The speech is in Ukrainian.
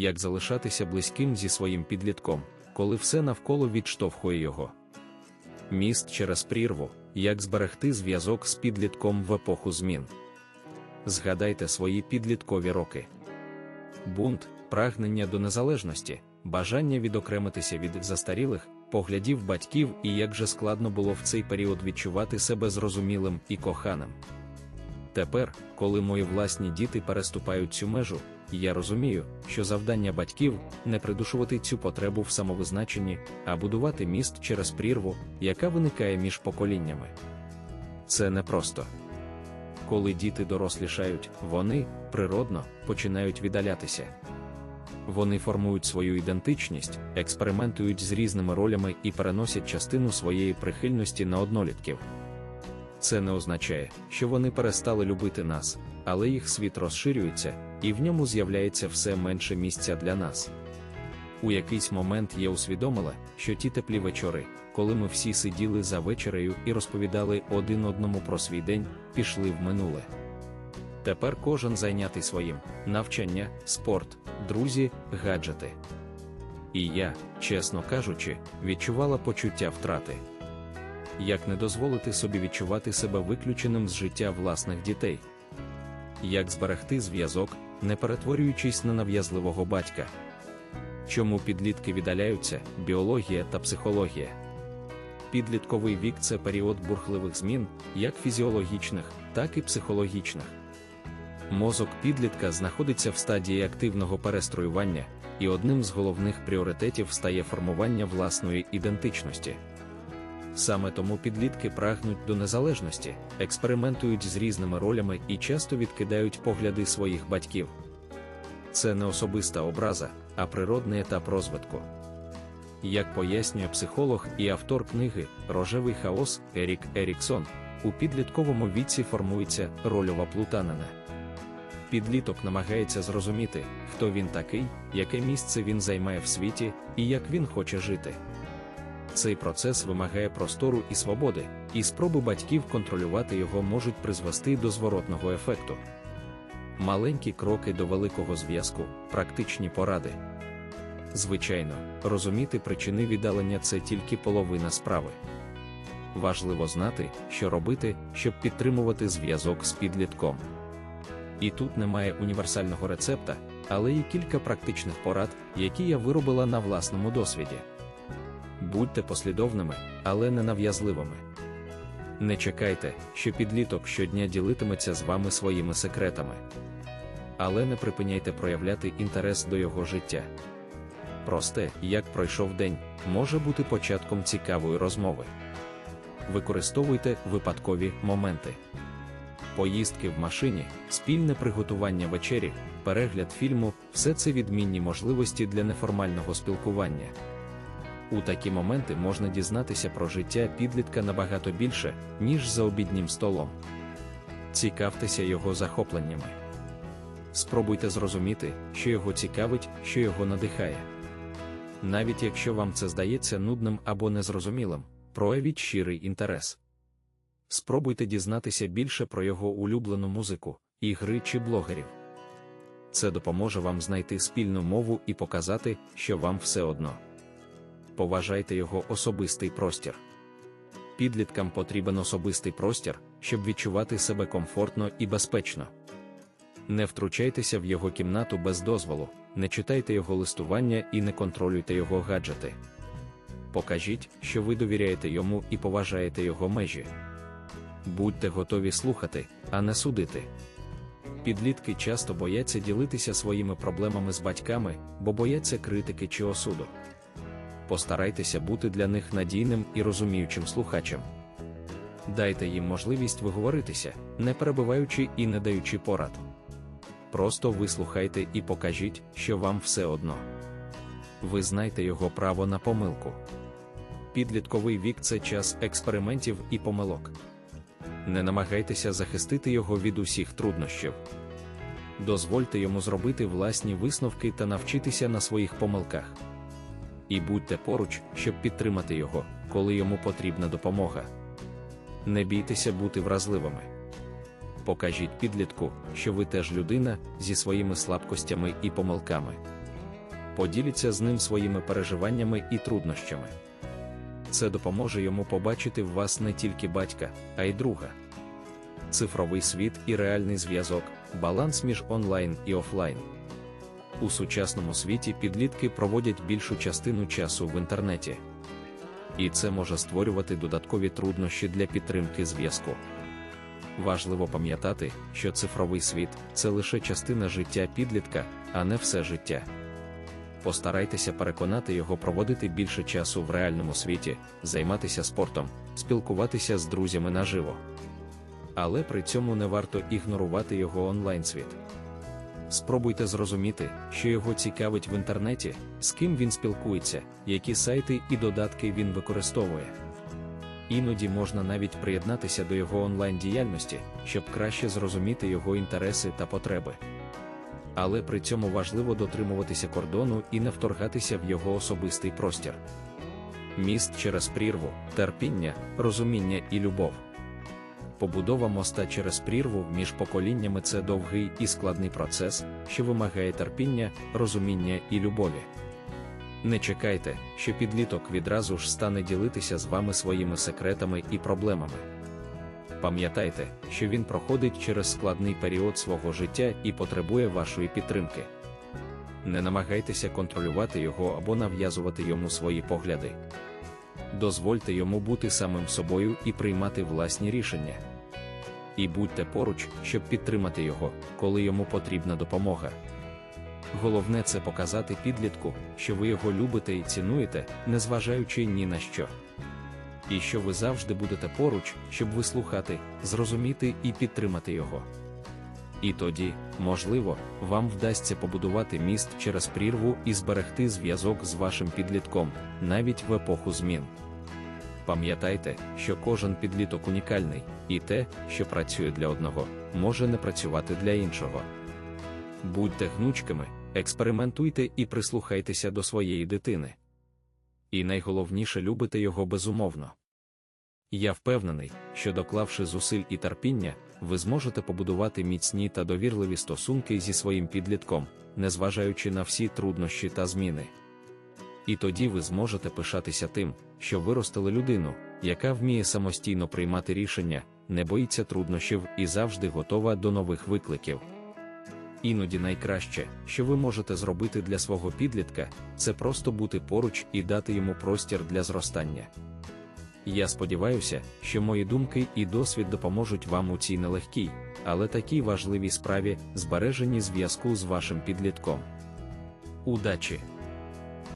як залишатися близьким зі своїм підлітком, коли все навколо відштовхує його. Міст через прірву, як зберегти зв'язок з підлітком в епоху змін. Згадайте свої підліткові роки. Бунт, прагнення до незалежності, бажання відокремитися від застарілих, поглядів батьків і як же складно було в цей період відчувати себе зрозумілим і коханим. Тепер, коли мої власні діти переступають цю межу, я розумію, що завдання батьків не придушувати цю потребу в самовизначенні, а будувати міст через прірву, яка виникає між поколіннями. Це непросто. Коли діти дорослішають, вони природно починають віддалятися. Вони формують свою ідентичність, експериментують з різними ролями і переносять частину своєї прихильності на однолітків. Це не означає, що вони перестали любити нас, але їх світ розширюється, і в ньому з'являється все менше місця для нас. У якийсь момент я усвідомила, що ті теплі вечори, коли ми всі сиділи за вечерею і розповідали один одному про свій день, пішли в минуле. Тепер кожен зайнятий своїм навчання, спорт, друзі, гаджети. І я, чесно кажучи, відчувала почуття втрати. Як не дозволити собі відчувати себе виключеним з життя власних дітей? Як зберегти зв'язок, не перетворюючись на нав'язливого батька? Чому підлітки віддаляються, біологія та психологія? Підлітковий вік це період бурхливих змін, як фізіологічних, так і психологічних. Мозок підлітка знаходиться в стадії активного перестроювання, і одним з головних пріоритетів стає формування власної ідентичності. Саме тому підлітки прагнуть до незалежності, експериментують з різними ролями і часто відкидають погляди своїх батьків. Це не особиста образа, а природний етап розвитку. Як пояснює психолог і автор книги Рожевий хаос Ерік Еріксон, у підлітковому віці формується рольова плутанина. Підліток намагається зрозуміти, хто він такий, яке місце він займає в світі і як він хоче жити. Цей процес вимагає простору і свободи, і спроби батьків контролювати його можуть призвести до зворотного ефекту. Маленькі кроки до великого зв'язку, практичні поради. Звичайно, розуміти причини віддалення це тільки половина справи. Важливо знати, що робити, щоб підтримувати зв'язок з підлітком. І тут немає універсального рецепта, але є кілька практичних порад, які я виробила на власному досвіді. Будьте послідовними, але не нав'язливими. Не чекайте, що підліток щодня ділитиметься з вами своїми секретами. Але не припиняйте проявляти інтерес до його життя. Просте, як пройшов день, може бути початком цікавої розмови. Використовуйте випадкові моменти. Поїздки в машині, спільне приготування вечері, перегляд фільму все це відмінні можливості для неформального спілкування. У такі моменти можна дізнатися про життя підлітка набагато більше, ніж за обіднім столом. Цікавтеся його захопленнями. Спробуйте зрозуміти, що його цікавить, що його надихає. Навіть якщо вам це здається нудним або незрозумілим, проявіть щирий інтерес. Спробуйте дізнатися більше про його улюблену музику, ігри чи блогерів. Це допоможе вам знайти спільну мову і показати, що вам все одно. Поважайте його особистий простір. Підліткам потрібен особистий простір, щоб відчувати себе комфортно і безпечно. Не втручайтеся в його кімнату без дозволу, не читайте його листування і не контролюйте його гаджети. Покажіть, що ви довіряєте йому і поважаєте його межі. Будьте готові слухати, а не судити. Підлітки часто бояться ділитися своїми проблемами з батьками, бо бояться критики чи осуду. Постарайтеся бути для них надійним і розуміючим слухачем. Дайте їм можливість виговоритися, не перебиваючи і не даючи порад. Просто вислухайте і покажіть, що вам все одно. Ви знаєте його право на помилку. Підлітковий вік це час експериментів і помилок. Не намагайтеся захистити його від усіх труднощів. Дозвольте йому зробити власні висновки та навчитися на своїх помилках. І будьте поруч, щоб підтримати його, коли йому потрібна допомога. Не бійтеся бути вразливими. Покажіть підлітку, що ви теж людина зі своїми слабкостями і помилками. поділіться з ним своїми переживаннями і труднощами. Це допоможе йому побачити в вас не тільки батька, а й друга. Цифровий світ і реальний зв'язок, баланс між онлайн і офлайн. У сучасному світі підлітки проводять більшу частину часу в інтернеті. І це може створювати додаткові труднощі для підтримки зв'язку. Важливо пам'ятати, що цифровий світ це лише частина життя підлітка, а не все життя. Постарайтеся переконати його проводити більше часу в реальному світі, займатися спортом, спілкуватися з друзями наживо. Але при цьому не варто ігнорувати його онлайн-світ. Спробуйте зрозуміти, що його цікавить в інтернеті, з ким він спілкується, які сайти і додатки він використовує. Іноді можна навіть приєднатися до його онлайн-діяльності, щоб краще зрозуміти його інтереси та потреби. Але при цьому важливо дотримуватися кордону і не вторгатися в його особистий простір. Міст через прірву, терпіння, розуміння і любов. Побудова моста через прірву між поколіннями це довгий і складний процес, що вимагає терпіння, розуміння і любові. Не чекайте, що підліток відразу ж стане ділитися з вами своїми секретами і проблемами. Пам'ятайте, що він проходить через складний період свого життя і потребує вашої підтримки. Не намагайтеся контролювати його або нав'язувати йому свої погляди. Дозвольте йому бути самим собою і приймати власні рішення. І будьте поруч, щоб підтримати його, коли йому потрібна допомога. Головне це показати підлітку, що ви його любите і цінуєте, незважаючи ні на що. І що ви завжди будете поруч, щоб вислухати, зрозуміти і підтримати його. І тоді, можливо, вам вдасться побудувати міст через прірву і зберегти зв'язок з вашим підлітком, навіть в епоху змін. Пам'ятайте, що кожен підліток унікальний, і те, що працює для одного, може не працювати для іншого. Будьте гнучкими, експериментуйте і прислухайтеся до своєї дитини. І найголовніше любите його безумовно. Я впевнений, що доклавши зусиль і терпіння, ви зможете побудувати міцні та довірливі стосунки зі своїм підлітком, незважаючи на всі труднощі та зміни. І тоді ви зможете пишатися тим, що виростили людину, яка вміє самостійно приймати рішення, не боїться труднощів і завжди готова до нових викликів. Іноді найкраще, що ви можете зробити для свого підлітка, це просто бути поруч і дати йому простір для зростання. Я сподіваюся, що мої думки і досвід допоможуть вам у цій нелегкій, але такій важливій справі збереженні зв'язку з вашим підлітком. Удачі!